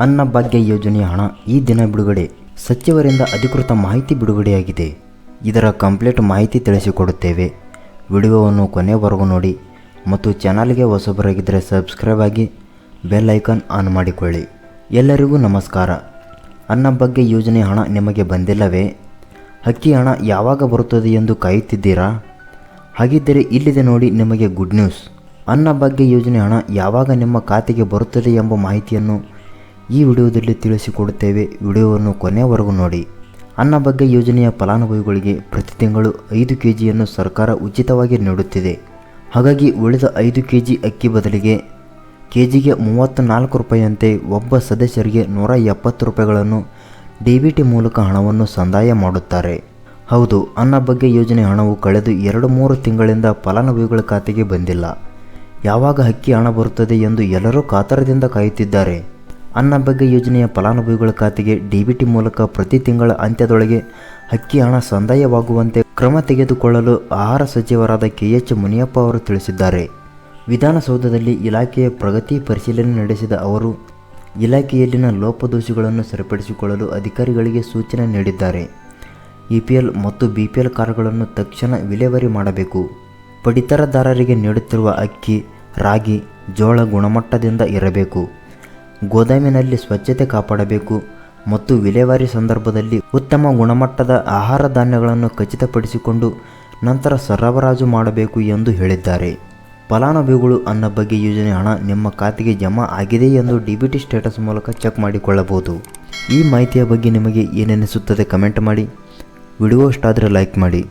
ಅನ್ನಭಾಗ್ಯ ಯೋಜನೆಯ ಹಣ ಈ ದಿನ ಬಿಡುಗಡೆ. ಸಚಿವರಿಂದ ಅಧಿಕೃತ ಮಾಹಿತಿ ಬಿಡುಗಡೆಯಾಗಿದೆ. ಇದರ ಕಂಪ್ಲೀಟ್ ಮಾಹಿತಿ ತಿಳಿಸಿಕೊಡುತ್ತೇವೆ. ವಿಡಿಯೋವನ್ನು ಕೊನೆವರೆಗೂ ನೋಡಿ ಮತ್ತು ಚಾನಲ್ಗೆ ಹೊಸಬರಾಗಿದ್ದರೆ ಸಬ್ಸ್ಕ್ರೈಬ್ ಆಗಿ ಬೆಲ್ ಐಕಾನ್ ಆನ್ ಮಾಡಿಕೊಳ್ಳಿ. ಎಲ್ಲರಿಗೂ ನಮಸ್ಕಾರ. ಅನ್ನಭಾಗ್ಯ ಯೋಜನೆ ಹಣ ನಿಮಗೆ ಬಂದಿಲ್ಲವೇ? ಅಕ್ಕಿ ಹಣ ಯಾವಾಗ ಬರುತ್ತದೆ ಎಂದು ಕಾಯುತ್ತಿದ್ದೀರಾ? ಹಾಗಿದ್ದರೆ ಇಲ್ಲಿದೆ ನೋಡಿ ನಿಮಗೆ ಗುಡ್ ನ್ಯೂಸ್. ಅನ್ನಭಾಗ್ಯ ಯೋಜನೆ ಹಣ ಯಾವಾಗ ನಿಮ್ಮ ಖಾತೆಗೆ ಬರುತ್ತದೆ ಎಂಬ ಮಾಹಿತಿಯನ್ನು ಈ ವಿಡಿಯೋದಲ್ಲಿ ತಿಳಿಸಿಕೊಡುತ್ತೇವೆ ವಿಡಿಯೋವನ್ನು ಕೊನೆಯವರೆಗೂ ನೋಡಿ. ಅನ್ನ ಬಗ್ಗೆ ಯೋಜನೆಯ ಫಲಾನುಭವಿಗಳಿಗೆ ಪ್ರತಿ ತಿಂಗಳು ಐದು ಕೆ ಜಿಯನ್ನು ಸರ್ಕಾರ ಉಚಿತವಾಗಿ ನೀಡುತ್ತಿದೆ. ಹಾಗಾಗಿ ಉಳಿದ ಐದು ಕೆ ಜಿ ಅಕ್ಕಿ ಬದಲಿಗೆ ಕೆ ಜಿಗೆ ಮೂವತ್ತ ನಾಲ್ಕು ರೂಪಾಯಿಯಂತೆ ಒಬ್ಬ ಸದಸ್ಯರಿಗೆ ನೂರ ಎಪ್ಪತ್ತು ರೂಪಾಯಿಗಳನ್ನು ಡಿ ಬಿ ಟಿ ಮೂಲಕ ಹಣವನ್ನು ಸಂದಾಯ ಮಾಡುತ್ತಾರೆ. ಹೌದು, ಅನ್ನ ಬಗ್ಗೆ ಯೋಜನೆ ಹಣವು ಕಳೆದು ಎರಡು ಮೂರು ತಿಂಗಳಿಂದ ಫಲಾನುಭವಿಗಳ ಖಾತೆಗೆ ಬಂದಿಲ್ಲ. ಯಾವಾಗ ಅಕ್ಕಿ ಹಣ ಬರುತ್ತದೆ ಎಂದು ಎಲ್ಲರೂ ಕಾತರದಿಂದ ಕಾಯುತ್ತಿದ್ದಾರೆ. ಅನ್ನಭಾಗ್ಯ ಯೋಜನೆಯ ಫಲಾನುಭವಿಗಳ ಖಾತೆಗೆ ಡಿಬಿಟಿ ಮೂಲಕ ಪ್ರತಿ ತಿಂಗಳ ಅಂತ್ಯದೊಳಗೆ ಅಕ್ಕಿ ಹಣ ಸಂದಾಯವಾಗುವಂತೆ ಕ್ರಮ ತೆಗೆದುಕೊಳ್ಳಲು ಆಹಾರ ಸಚಿವರಾದ ಕೆ ಎಚ್ ಮುನಿಯಪ್ಪ ಅವರು ತಿಳಿಸಿದ್ದಾರೆ. ವಿಧಾನಸೌಧದಲ್ಲಿ ಇಲಾಖೆಯ ಪ್ರಗತಿ ಪರಿಶೀಲನೆ ನಡೆಸಿದ ಅವರು, ಇಲಾಖೆಯಲ್ಲಿನ ಲೋಪದೋಷಗಳನ್ನು ಸರಿಪಡಿಸಿಕೊಳ್ಳಲು ಅಧಿಕಾರಿಗಳಿಗೆ ಸೂಚನೆ ನೀಡಿದ್ದಾರೆ. ಇಪಿಎಲ್ ಮತ್ತು ಬಿಪಿಎಲ್ ಕಾರ್ಡ್ಗಳನ್ನು ತಕ್ಷಣ ವಿಲೇವಾರಿ ಮಾಡಬೇಕು. ಪಡಿತರದಾರರಿಗೆ ನೀಡುತ್ತಿರುವ ಅಕ್ಕಿ, ರಾಗಿ, ಜೋಳ ಗುಣಮಟ್ಟದಿಂದ ಇರಬೇಕು. ಗೋದಾಮಿನಲ್ಲಿ ಸ್ವಚ್ಛತೆ ಕಾಪಾಡಬೇಕು ಮತ್ತು ವಿಲೇವಾರಿ ಸಂದರ್ಭದಲ್ಲಿ ಉತ್ತಮ ಗುಣಮಟ್ಟದ ಆಹಾರ ಧಾನ್ಯಗಳನ್ನು ಖಚಿತಪಡಿಸಿಕೊಂಡು ನಂತರ ಸರಬರಾಜು ಮಾಡಬೇಕು ಎಂದು ಹೇಳಿದ್ದಾರೆ. ಫಲಾನುಭವಿಗಳು ಅನ್ನಭಾಗ್ಯ ಯೋಜನೆ ಹಣ ನಿಮ್ಮ ಖಾತೆಗೆ ಜಮಾ ಆಗಿದೆ ಎಂದು ಡಿ ಬಿ ಟಿ ಸ್ಟೇಟಸ್ ಮೂಲಕ ಚೆಕ್ ಮಾಡಿಕೊಳ್ಳಬಹುದು. ಈ ಮಾಹಿತಿಯ ಬಗ್ಗೆ ನಿಮಗೆ ಏನೆನಿಸುತ್ತದೆ ಕಮೆಂಟ್ ಮಾಡಿ. ವಿಡಿಯೋ ಇಷ್ಟ ಆದರೆ ಲೈಕ್ ಮಾಡಿ.